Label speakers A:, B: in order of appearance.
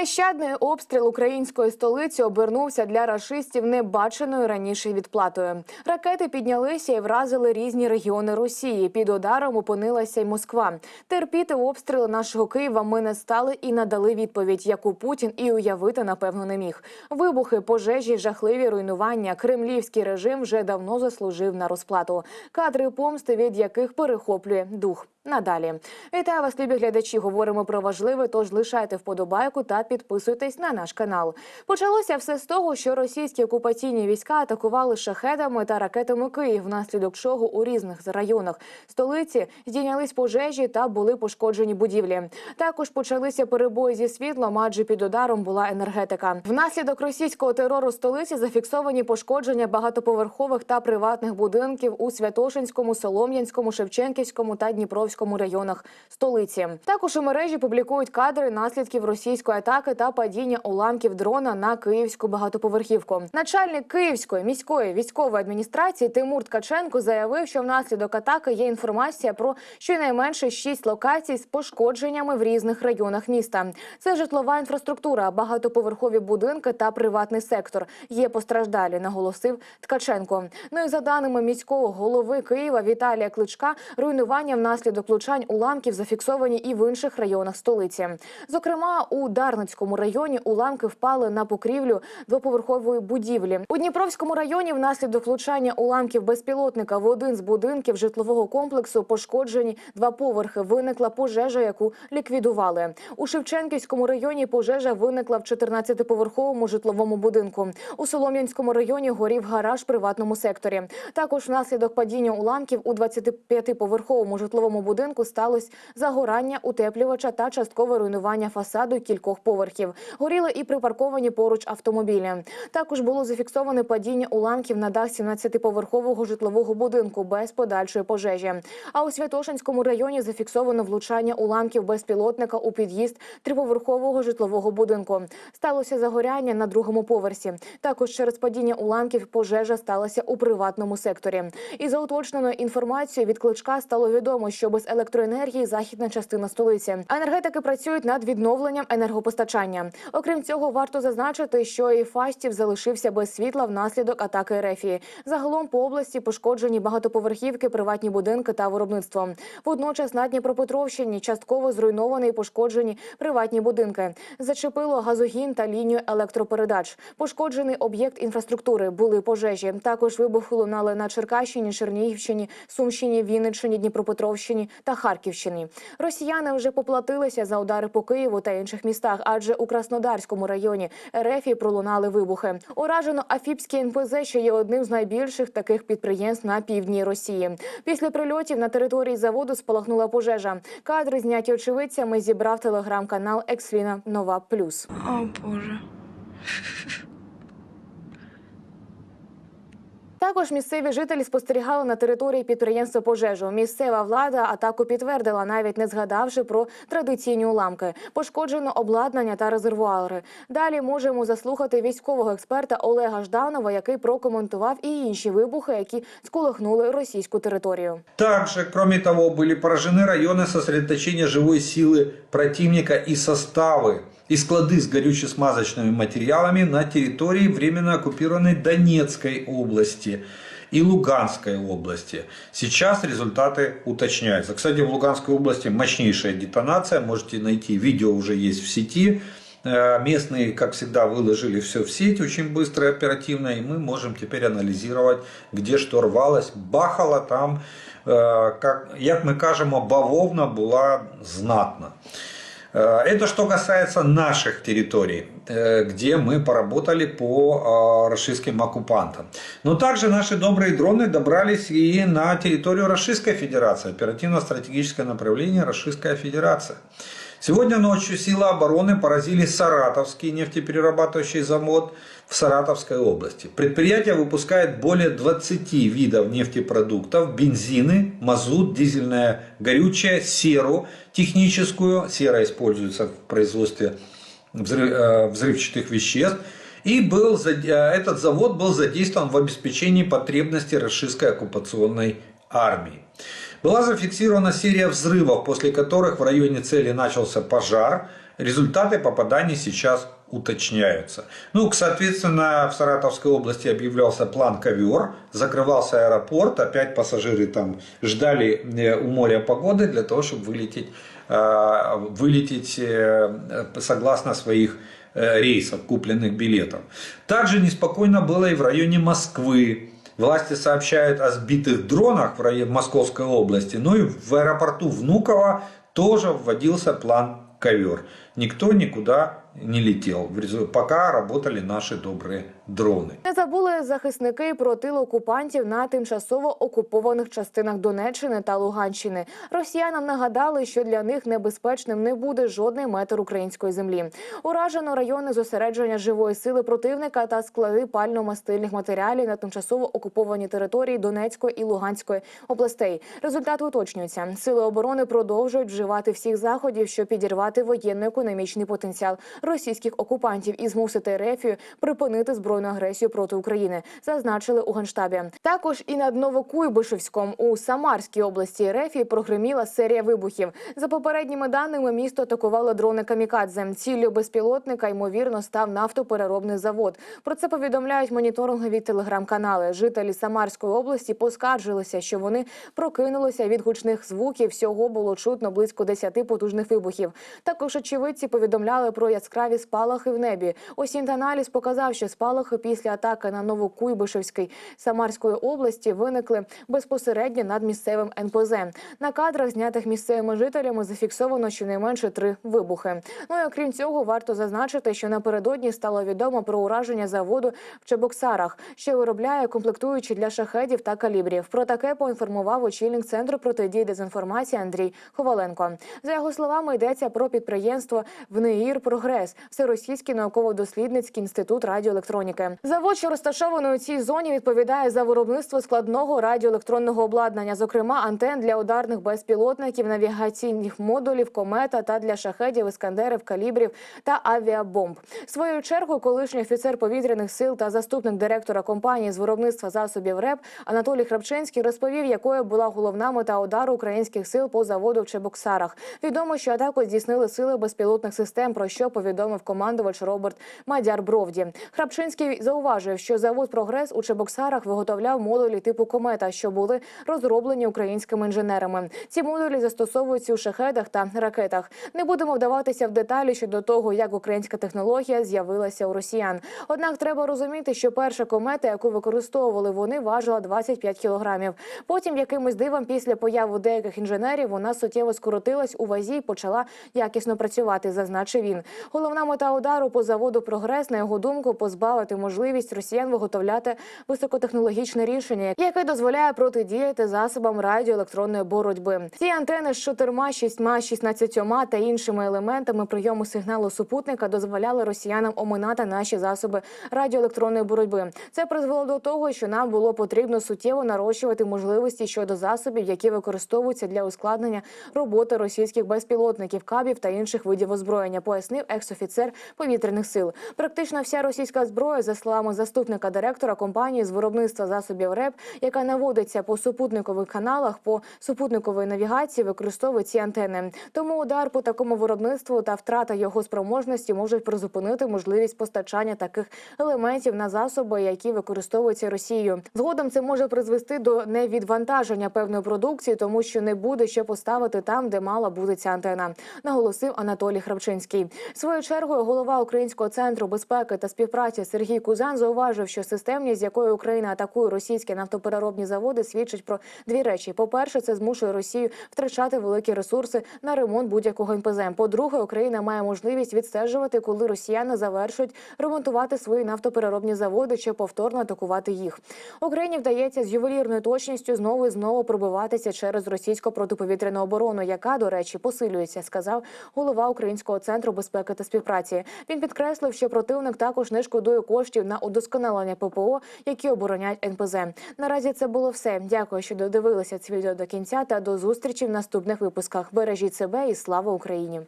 A: Нещадний обстріл української столиці обернувся для рашистів небаченою раніше відплатою. Ракети піднялися і вразили різні регіони Росії. Під ударом опинилася й Москва. Терпіти обстріли нашого Києва ми не стали і надали відповідь, яку Путін і уявити напевно не міг. Вибухи, пожежі, жахливі руйнування. Кремлівський режим вже давно заслужив на розплату. Кадри помсти, від яких перехоплює дух. Надалі вітаю вас, любі глядачі. Говоримо про важливе. Тож лишайте вподобайку та підписуйтесь на наш канал. Почалося все з того, що російські окупаційні війська атакували шахедами та ракетами Київ, внаслідок чого у різних районах столиці здійнялись пожежі та були пошкоджені будівлі. Також почалися перебої зі світлом, адже під ударом була енергетика. Внаслідок російського терору столиці зафіксовані пошкодження багатоповерхових та приватних будинків у Святошинському, Солом'янському, Шевченківському та Дніпровському районах столиці. Також у мережі публікують кадри наслідків російської атаки та падіння уламків дрона на київську багатоповерхівку. Начальник Київської міської військової адміністрації Тимур Ткаченко заявив, що внаслідок атаки є інформація про щонайменше шість локацій з пошкодженнями в різних районах міста. Це житлова інфраструктура, багатоповерхові будинки та приватний сектор. Є постраждалі, наголосив Ткаченко. Ну і за даними міського голови Києва Віталія Кличка, руйнування внаслідок влучань уламків зафіксовані і в інших районах столиці. Зокрема, у Дарницькому районі уламки впали на покрівлю двоповерхової будівлі. У Дніпровському районі внаслідок влучання уламків безпілотника в один з будинків житлового комплексу пошкоджені два поверхи. Виникла пожежа, яку ліквідували. У Шевченківському районі пожежа виникла в 14-поверховому житловому будинку. У Солом'янському районі горів гараж в приватному секторі. Також внаслідок падіння уламків у 25-поверховому житловому будинку сталося загорання утеплювача та часткове руйнування фасаду кількох поверхів. Горіли і припарковані поруч автомобілі. Також було зафіксоване падіння уламків на дах 17-поверхового житлового будинку без подальшої пожежі. А у Святошинському районі зафіксовано влучання уламків безпілотника у під'їзд триповерхового житлового будинку. Сталося загоряння на другому поверсі. Також через падіння уламків пожежа сталася у приватному секторі. І за уточненою інформацією від кличка стало відомо, що без електроенергії західна частина столиці. Енергетики працюють над відновленням енергопостачання. Окрім цього, варто зазначити, що і Фастів залишився без світла внаслідок атаки Рефії. Загалом по області пошкоджені багатоповерхівки, приватні будинки та виробництво. Водночас на Дніпропетровщині частково зруйновані і пошкоджені приватні будинки. Зачепило газогін та лінію електропередач. Пошкоджений об'єкт інфраструктури були пожежі. Також вибухи лунали на Черкащині, Чернігівщині, Сумщині, Вінниччині, Дніпропетровщині та Харківщині. Росіяни вже поплатилися за удари по Києву та інших містах, адже у Краснодарському районі РФ пролунали вибухи. Уражено Афіпське НПЗ, що є одним з найбільших таких підприємств на півдні Росії. Після прильотів на території заводу спалахнула пожежа. Кадри зняті очевидцями зібрав телеграм-канал Ексфіна Нова Плюс.
B: О боже.
A: Також місцеві жителі спостерігали на території підприємства пожежу. Місцева влада атаку підтвердила, навіть не згадавши про традиційні уламки. Пошкоджено обладнання та резервуари. Далі можемо заслухати військового експерта Олега Жданова, який прокоментував і інші вибухи, які сколихнули російську територію.
C: Также, кроме того, были поражены районы сосредоточения живой силы противника и составы И склады с горюче-смазочными материалами на территории временно оккупированной Донецкой области и Луганской области. Сейчас результаты уточняются. Кстати, в Луганской области мощнейшая детонация. Можете найти, видео уже есть в сети. Э, Местные, как всегда, выложили все в сеть очень быстро и оперативно, и мы можем теперь анализировать, где что рвалось. Бахала там, э, как, як ми кажемо, бавовна була знатна. Э, Это что касается наших территорий, э, где мы поработали по э, российским оккупантам. Но также наши добрые дроны добрались и на территорию Российской Федерации, оперативно-стратегическое направление Российская Федерация. Сегодня ночью силы обороны поразили Саратовский нефтеперерабатывающий завод в Саратовской области. Предприятие выпускает более 20 видов нефтепродуктов, бензины, мазут, дизельное горючее, серу техническую. Сера используется в производстве э, взрывчатых веществ. И был, э, этот завод был задействован в обеспечении потребностей российской оккупационной армии. Была зафиксирована серия взрывов, после которых в районе цели начался пожар. Результаты попаданий сейчас уточняются. Ну, соответственно, в Саратовской области объявлялся план ковер, закрывался аэропорт, опять пассажиры там ждали э, у моря погоды для того, чтобы вылететь, э, вылететь э, согласно своих рейсов, купленных билетов. Также неспокойно было и в районе Москвы. Власти сообщают о сбитых дронах в районе Московской области, ну и в аэропорту Внуково тоже вводился план ковер. Никто никуда не летел, пока работали наши добрые дроны.
A: Не забули захисники про тил окупантів на тимчасово окупованих частинах Донеччини та Луганщини. Росіянам нагадали, що для них небезпечним не буде жодний метр української землі. Уражено райони зосередження живої сили противника та склади пально-мастильних матеріалів на тимчасово окупованій території Донецької і Луганської областей. Результати уточнюються. Сили оборони продовжують вживати всіх заходів, щоб підірвати воєнно-економічний потенціал російських окупантів і змусити Рефію припинити збройну агресію проти України, зазначили у генштабі. Також і над Новокуйбишевськом у Самарській області Рефії прогреміла серія вибухів. За попередніми даними, місто атакувало дрони камікадзе. Ціллю безпілотника ймовірно став нафтопереробний завод. Про це повідомляють моніторингові телеграм-канали. Жителі Самарської області поскаржилися, що вони прокинулися від гучних звуків. Всього було чутно близько 10 потужних вибухів. Також очевидці повідомляли про яскраві спалахи в небі. Осінт-аналіз показав, що спалахи після атаки на Новокуйбишевський Самарської області виникли безпосередньо над місцевим НПЗ. На кадрах, знятих місцевими жителями, зафіксовано щонайменше три вибухи. Ну і окрім цього, варто зазначити, що напередодні стало відомо про ураження заводу в Чебоксарах, що виробляє комплектуючі для шахедів та калібрів. Про таке поінформував очільник центру протидії дезінформації Андрій Ховаленко. За його словами, йдеться про підприємство ВНИІР Прогрес, всеросійський науково-дослідницький інститут радіоелектроніки. Завод, що розташований у цій зоні, відповідає за виробництво складного радіоелектронного обладнання, зокрема антен для ударних безпілотників, навігаційних модулів, комета та для шахедів, іскандерів, калібрів та авіабомб. Своєю чергою, колишній офіцер повітряних сил та заступник директора компанії з виробництва засобів РЕП Анатолій Храпчинський розповів, якою була головна мета удару українських сил по заводу в Чебоксарах. Відомо, що атаку здійснили сили безпілотних систем, про що повідомив командувач Роберт Мадяр Бровді. Храпчинський зауважив, що завод Прогрес у Чебоксарах виготовляв модулі типу комета, що були розроблені українськими інженерами. Ці модулі застосовуються у шахедах та ракетах. Не будемо вдаватися в деталі щодо того, як українська технологія з'явилася у росіян. Однак треба розуміти, що перша комета, яку використовували вони, важила 25 кілограмів. Потім, якимось дивом, після появи деяких інженерів, вона суттєво скоротилась у вазі і почала якісно працювати, зазначив він. Головна мета удару по заводу прогрес, на його думку, позбавити можливість росіян виготовляти високотехнологічне рішення, яке дозволяє протидіяти засобам радіоелектронної боротьби. Ці антени з чотирма, шістьма, шістнадцятьома та іншими елементами прийому сигналу супутника дозволяли росіянам оминати наші засоби радіоелектронної боротьби. Це призвело до того, що нам було потрібно суттєво нарощувати можливості щодо засобів, які використовуються для ускладнення роботи російських безпілотників, кабів та інших видів озброєння, пояснив екс-офіцер повітряних сил. Практично вся російська зброя, за словами заступника директора компанії з виробництва засобів РЕП, яка наводиться по супутникових каналах, по супутниковій навігації, використовує ці антени. Тому удар по такому виробництву та втрата його спроможності можуть призупинити можливість постачання таких елементів на засоби, які використовуються Росією. Згодом це може призвести до невідвантаження певної продукції, тому що не буде що поставити там, де мала бути ця антена, наголосив Анатолій Храпчинський. Своєю чергою голова Українського центру безпеки та співпраці Сергій Кузан зауважив, що системність, з якою Україна атакує російські нафтопереробні заводи, свідчить про дві речі: по-перше, це змушує Росію втрачати великі ресурси на ремонт будь-якого МПЗ. По-друге, Україна має можливість відстежувати, коли росіяни завершують ремонтувати свої нафтопереробні заводи чи повторно атакувати їх. Україні вдається з ювелірною точністю знову і знову пробиватися через російську протиповітряну оборону, яка, до речі, посилюється, сказав голова Українського центру безпеки та співпраці. Він підкреслив, що противник також не шкодує коштів на удосконалення ППО, які обороняють НПЗ. Наразі це було все. Дякую, що додивилися це відео до кінця та до зустрічі в наступних випусках. Бережіть себе і слава Україні!